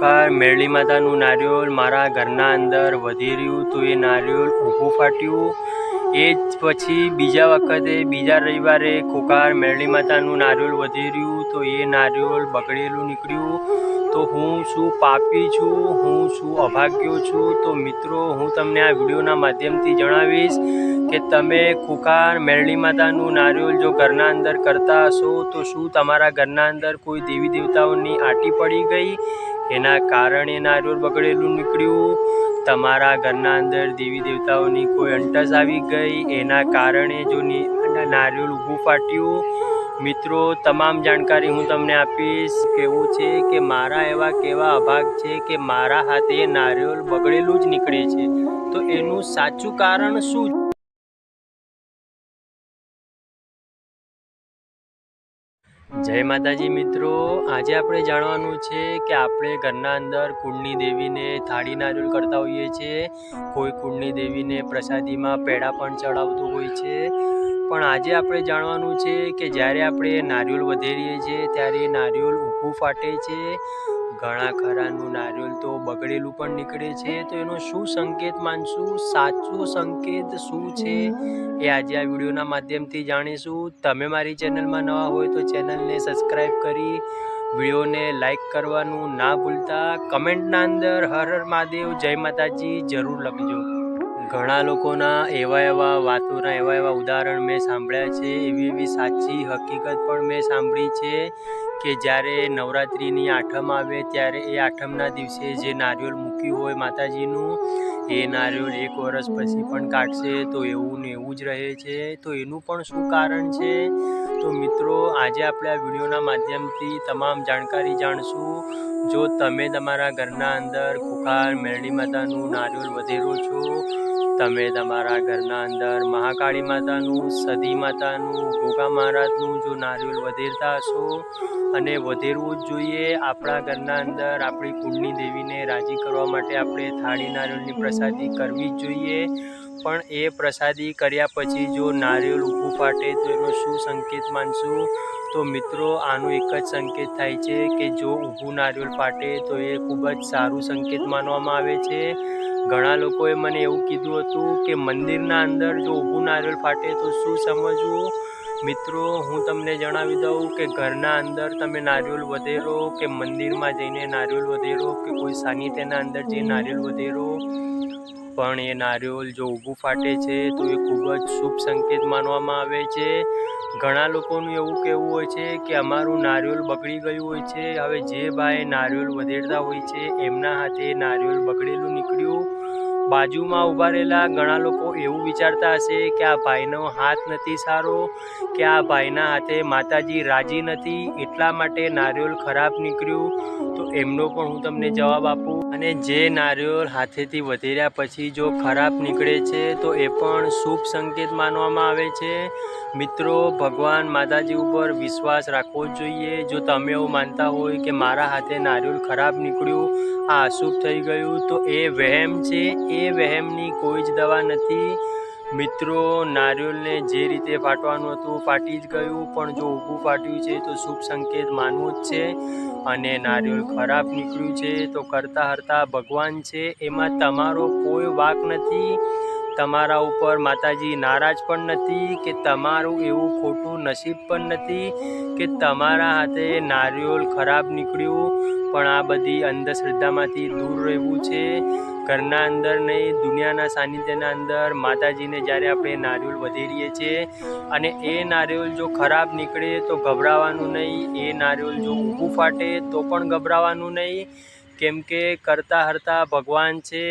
ખુખાર મેરળી માતાનું નારિયોલ મારા ઘરના અંદર વધી રહ્યું તો એ નારિયોલ ઊભું ફાટ્યું. એ જ પછી બીજા વખતે, બીજા રવિવારે ખુખાર મેરળી માતાનું નારિયોલ વધી રહ્યું તો એ નારિયેળ બગડેલું નીકળ્યું. તો હું શું પાપી છું? હું શું અભાગ્યો છું? તો મિત્રો, હું તમને આ વિડીયોના માધ્યમથી જણાવીશ કે તમે કુકાર મેરળી માતાનું નારિયોલ જો ઘરના અંદર કરતા હશો, તો શું તમારા ઘરના અંદર કોઈ દેવી દેવતાઓની આંટી પડી ગઈ? એના કારણે નારિયેળ બગડેલું નીકળ્યું. તમારા ઘરના અંદર દેવી દેવતાઓની કોઈ અંટસ આવી ગઈ? એના કારણે જો નારિયેળ ઊભું ફાટ્યું. મિત્રો, તમામ જાણકારી હું તમને આપીશ. કેવું છે કે મારા એવા કેવા અભાગ છે કે મારા હાથે નારિયેળ બગડેલું જ નીકળે છે. તો એનું સાચું કારણ શું જય માતાજી મિત્રો. આજે આપણે જાણવાનું છે કે આપણે ઘરના અંદર કુળની દેવીને થાળી નારિયેળ કરતા હોઈએ છીએ. કોઈ કુળની દેવીને પ્રસાદીમાં પેડા પણ ચડાવતું હોય છે. પણ આજે આપણે જાણવાનું છે કે જ્યારે આપણે નારિયેળ વધેરીએ છીએ, ત્યારે નારિયેળ ઊભું ફાટે છે. ઘણા ખરાનું નારિયેળ તો બગડેલું પણ નીકળે છે. તો એનો શું સંકેત માનશું? સાચું સંકેત શું છે? એ આજે આ વિડીયોના માધ્યમથી જાણીશું. તમે મારી ચેનલમાં નવા હોય તો ચેનલને સબસ્ક્રાઈબ કરી, વિડીયોને લાઈક કરવાનું ના ભૂલતા. કમેન્ટના અંદર હર હર મહાદેવ, જય માતાજી જરૂર લખજો. ઘણા લોકોના એવા એવા વાતોના એવા એવા ઉદાહરણ મેં સાંભળ્યા છે. એવી એવી સાચી હકીકત પણ મેં સાંભળી છે. કે જ્યારે નવરાત્રિની આઠમ આવે ત્યારે એ આઠમના દિવસે જે નારિયેળ મૂક્યું હોય માતાજીનું, એ નારિયેળ એક વર્ષ પછી પણ કાઢશે. તો એવું ને એવું જ રહે છે. તો એનું પણ શું કારણ છે? તો મિત્રો, આજે આપણે આ વિડીયોના માધ્યમથી તમામ જાણકારી જાણશું. જો તમે તમારા ઘરના અંદર કુખાર મેરડી માતાનું નારિયેળ વધેરો છો તમે તમારા ઘરના અંદર મહાકાળી માતાનું, સદી માતાનું, ગોગા મહારાજનું જો નારિયેળ વધેરતા હશો અને વધેરવું જ જોઈએ, આપણા ઘરના અંદર આપણી કુળની દેવીને રાજી કરવા માટે આપણે થાળી નારિયેળની પ્રસાદી કરવી જ જોઈએ. પણ એ પ્રસાદી કર્યા પછી જો નારિયેળ ઊભું ફાટે તો એનો શું સંકેત માનશું? તો મિત્રો, આનો એક જ સંકેત થાય છે કે જો ઊભું નારિયેળ ફાટે તો એ ખૂબ જ સારું સંકેત માનવામાં આવે છે. ઘણા લોકોએ મને એવું કીધું હતું કે મંદિરના અંદર જો ઊભું નારિયેલ ફાટે તો શું સમજવું? મિત્રો, હું તમને જણાવી દઉં કે ઘરના અંદર તમે નારિયેલ વધેરો, કે મંદિરમાં જઈને નારિયેલ વધેરો, કે કોઈ સાનિધ્યના અંદર જે નારિયેળ વધેરો પણ એ નારિયેળ જો ઊભું ફાટે છે તો એ ખૂબ જ શુભ સંકેત માનવામાં આવે છે. ઘણા લોકોનું એવું કહેવું હોય છે કે અમારું નારિયેળ બગડી ગયું હોય છે. હવે જે ભાઈ નારિયેળ વધેરતા હોય છે, એમના હાથે નારિયેળ બગડેલું નીકળ્યું. બાજુમાં ઊભા રહેલા ઘણા લોકો એવું વિચારતા હશે કે આ ભાઈનો હાથ નથી સારો, કે આ ભાઈના હાથે માતાજી રાજી નથી, એટલા માટે નારિયેળ ખરાબ નીકળ્યું. તો એમનો પણ હું તમને જવાબ આપું. અને જે નારિયેળ હાથેથી વધેર્યા પછી જો ખરાબ નીકળે છે, તો એ પણ શુભ સંકેત માનવામાં આવે છે. મિત્રો, ભગવાન માતાજી ઉપર વિશ્વાસ રાખવો જોઈએ. જો તમે એવું માનતા હોય કે મારા હાથે નારિયેળ ખરાબ નીકળ્યું, આ અશુભ થઈ ગયું, તો એ વહેમ છે, એ વહેમની કોઈ જ દવા નથી. મિત્રો, નારિયેળને જે રીતે ફાટવાનું હતું ફાટી જ ગયું, પણ જો ઊભું ફાટ્યું છે તો શુભ સંકેત માનવું જ છે. અને નારિયેળ ખરાબ નીકળ્યું છે તો કરતા હરતા ભગવાન છે, એમાં તમારો કોઈ વાક નથી. તમારા ઉપર માતાજી નારાજ પણ નથી, કે તમારું એવું ખોટું નસીબ પણ નથી, કે તમારા હાથે નારિયેળ ખરાબ નીકળ્યું, પણ આ બધી અંધશ્રદ્ધામાંથી દૂર રહેવું છે. ઘરના અંદર નહીં, દુનિયાના સાનિધ્યના અંદર માતાજીને જ્યારે આપણે નારિયેળ વધેરીએ છીએ, અને એ નારિયેળ જો ખરાબ નીકળે તો ગભરાવાનું નહીં, એ નારિયેળ જો ઊભું ફાટે તો પણ ગભરાવાનું નહીં. કેમ કે કરતા હરતા ભગવાન છે